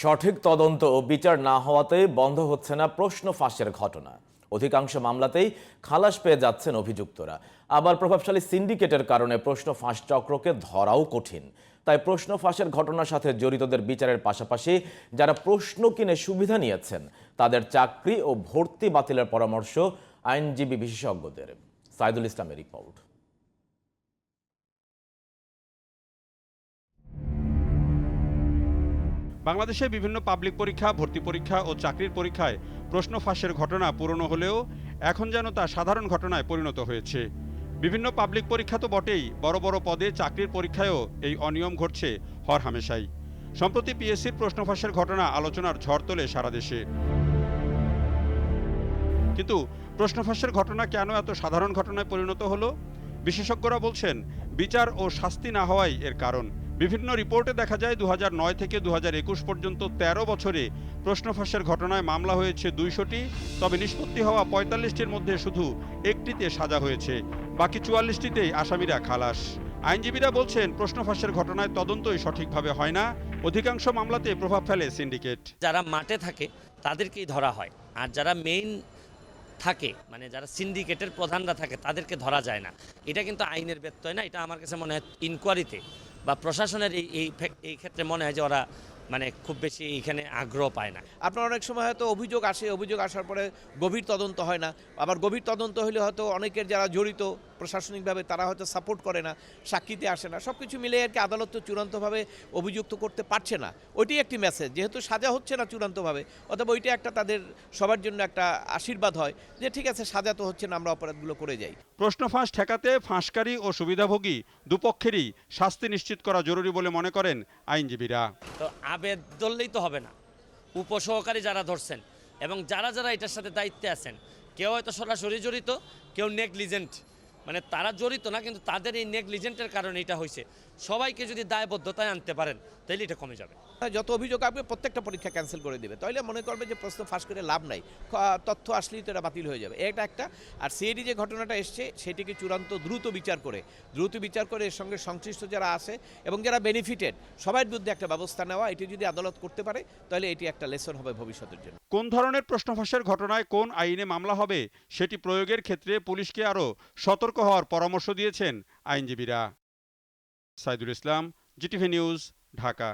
সঠিক তদন্ত ও বিচার না হওয়াতে বন্ধ হচ্ছে না প্রশ্ন ফাঁসের ঘটনা। অধিকাংশ মামলাতেই খালাস পেয়ে যাচ্ছেন অভিযুক্তরা। আবার প্রভাবশালী সিন্ডিকেটের কারণে প্রশ্ন ফাঁস চক্রকে ধরাও কঠিন। তাই প্রশ্ন ফাঁসের ঘটনার সাথে জড়িতদের বিচারের পাশাপাশি যারা প্রশ্ন কিনে সুবিধা নিয়েছেন, তাদের চাকরি ও ভর্তি বাতিলের পরামর্শ আইনজীবী বিশেষজ্ঞদের। সাইদুল ইসলামের রিপোর্ট। বাংলাদেশে বিভিন্ন পাবলিক পরীক্ষা, ভর্তি পরীক্ষা ও চাকরির পরীক্ষায় প্রশ্ন ফাঁসের ঘটনা পুরনো হলেও এখন যেন তা সাধারণ ঘটনায় পরিণত হয়েছে। বিভিন্ন পাবলিক পরীক্ষা তো বটেই, বড় বড় পদে চাকরির পরীক্ষায়ও এই অনিয়ম ঘটছে হর হামেশাই সম্প্রতি পিএসসির প্রশ্ন ফাঁসের ঘটনা আলোচনার ঝড় তোলে সারা দেশে। কিন্তু প্রশ্ন ফাঁসের ঘটনা কেন এত সাধারণ ঘটনায় পরিণত হলো? বিশেষজ্ঞরা বলছেন, বিচার ও শাস্তি না হওয়াই এর কারণ। বিভিন্ন রিপোর্টে দেখা যায় দু হাজার নয় থেকে দু হাজার একুশ পর্যন্ত ১৩ বছরে প্রশ্ন ফাঁসের ঘটনায় মামলা হয়েছে দুইশোটি, তবে নিষ্পত্তি হওয়া পঁয়তাল্লিশটির মধ্যে শুধু একটিতে সাজা হয়েছে। বাকি চুয়াল্লিশটিতেই আসামিরা খালাস। আইনজীবীরা বলছেন প্রশ্ন ফাঁসের ঘটনায় তদন্তই সঠিকভাবে হয় না। অধিকাংশ মামলাতে প্রভাব ফেলে সিন্ডিকেট। যারা মাঠে থাকে, তাদেরকেই ধরা হয়। আর যারা মেইন থাকে মানে যারা সিন্ডিকেটের প্রধানরা থাকে, তাদেরকে ধরা যায় না। এটা কিন্তু আইনের ব্যত্যয় না। এটা আমার কাছে মনে হয় ইনকোয়ারিতে বা প্রশাসনের এই এই ক্ষেত্রে মনে হয় যে ওরা মানে খুব বেশি এখানে আগ্রহ পায় না। আপনার অনেক সময় হয়তো অভিযোগ আসে, অভিযোগ আসার পরে গভীর তদন্ত হয় না। আবার গভীর তদন্ত হলে হয়তো অনেকের যারা জড়িত প্রশাসনিকভাবে তারা হয়তো সাপোর্ট করে না সাক্ষীতে আসে না সব কিছু মিলে আর কি আদালত তো চূড়ান্তভাবে অভিযুক্ত করতে পারছে না। ওইটাই একটি মেসেজ যেহেতু সাজা হচ্ছে না চূড়ান্তভাবে অথবা ওইটা একটা তাদের সবার জন্য একটা আশীর্বাদ হয় যে ঠিক আছে সাজা তো হচ্ছে না আমরা অপরাধগুলো করে যাই। প্রশ্ন ফাঁস ঠেকাতে ফাঁসকারী ও সুবিধাভোগী দুপক্ষেরই শাস্তি নিশ্চিত করা জরুরি বলে মনে করেন আইনজীবীরা। তো আবেদ ধরলেই তো হবে না। উপসহকারী যারা ধরছেন এবং যারা যারা এটার সাথে দায়িত্বে আছেন কেউ হয়তো সরাসরি জড়িত কেউ নেগলিজেন্ট মানে তারা জড়িত না কিন্তু তাদের এই নেগলিজেন্টের কারণে এটা হয়েছে। সবাইকে যদি দায়বদ্ধতায় আনতে পারেন তাহলে এটা কমে যাবে। যত অভিযোগ আসবে প্রত্যেকটা পরীক্ষা ক্যান্সেল করে দেবে। তাহলে মনে করবে যে প্রশ্ন ফাঁস করে লাভ নাই। তথ্য আসলেই তো এটা বাতিল হয়ে যাবে। এটা একটা। আর সিএডি যে ঘটনাটা এসছে সেটিকে চূড়ান্ত দ্রুত বিচার করে দ্রুত বিচার করে এর সঙ্গে সংশ্লিষ্ট যারা আছে এবং যারা বেনিফিটেড সবার বিরুদ্ধে একটা ব্যবস্থা নেওয়া এটি যদি আদালত করতে পারে তাহলে এটি একটা লেসন হবে ভবিষ্যতের জন্য। কোন ধরনের প্রশ্ন ফাঁসের ঘটনায় কোন আইনে মামলা হবে সেটি প্রয়োগের ক্ষেত্রে পুলিশকে আরও সতর্ক হওয়ার পরামর্শ দিয়েছেন আইনজীবীরা। Saidul Islam GTV news Dhaka.